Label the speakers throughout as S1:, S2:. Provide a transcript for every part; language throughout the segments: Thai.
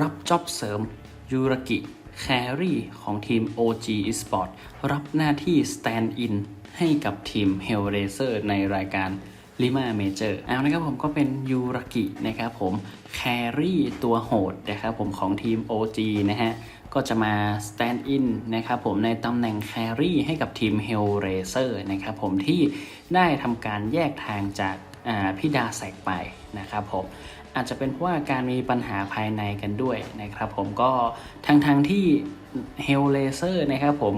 S1: รับจ็อบเสริมยูรากิแครี่ของทีม OG Esport รับหน้าที่ Stand In ให้กับทีม Hellraiser ในรายการลิมาเมเจอร์เอานะครับผมก็เป็นยูรากินะครับผมแครี่ตัวโหดนะครับผมของทีม OG นะฮะ ก็จะมาสแตนด์อินนะครับผมในตำแหน่งแครี่ให้กับทีม Hellraiser นะครับผมที่ได้ทำการแยกทางจาก พี่ดาแสกไปนะครับผมอาจจะเป็นเพราะว่าการมีปัญหาภายในกันด้วยนะครับผมก็ทั้งทงๆที่ Hellraiser นะครับผม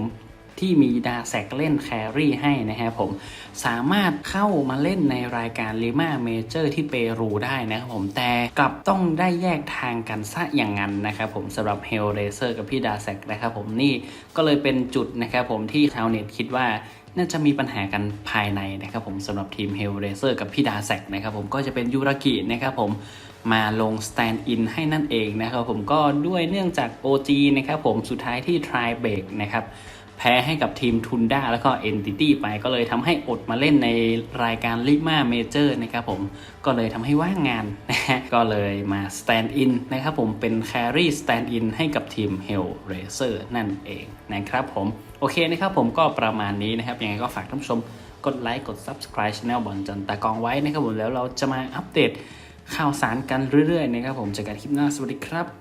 S1: ที่มีดาแซกเล่นแครี่ให้นะฮะผมสามารถเข้ามาเล่นในรายการลิมาเมเจอร์ที่เปรูได้นะครับผมแต่กลับต้องได้แยกทางกันซะอย่างนั้นนะครับผมสำหรับเฮลเรเซอร์กับพี่ดาแซกนะครับผมนี่ก็เลยเป็นจุดนะครับผมที่ชาวเน็ตคิดว่า น่าจะมีปัญหากันภายในนะครับผมสำหรับทีม Hellraiser กับพี่ดาแซกนะครับผมก็จะเป็นยูรากินะครับผมมาลง stand in ให้นั่นเองนะครับผมก็ด้วยเนื่องจาก OG นะครับผมสุดท้ายที่ try break นะครับ แพ้ให้กับทีมทุนด้าแล้วก็ Entity ไปก็เลยทำให้อดมาเล่นในรายการ Ligma Major นะครับผมก็เลยทำให้ว่างงานนะฮะก็เลยมา stand in นนะครับผมเป็น carry stand in ให้กับทีม Hellraiser นั่นเองนะครับผม โอเคนะครับผมก็ประมาณนี้นะครับ ยังไงก็ฝากท่านผู้ชมกดไลค์กด subscribe channel บอลจันตากองไว้นะครับผมแล้วเราจะมาอัปเดตข่าวสารกันเรื่อยๆนะครับผมเจอกันคลิปหน้าสวัสดีครับ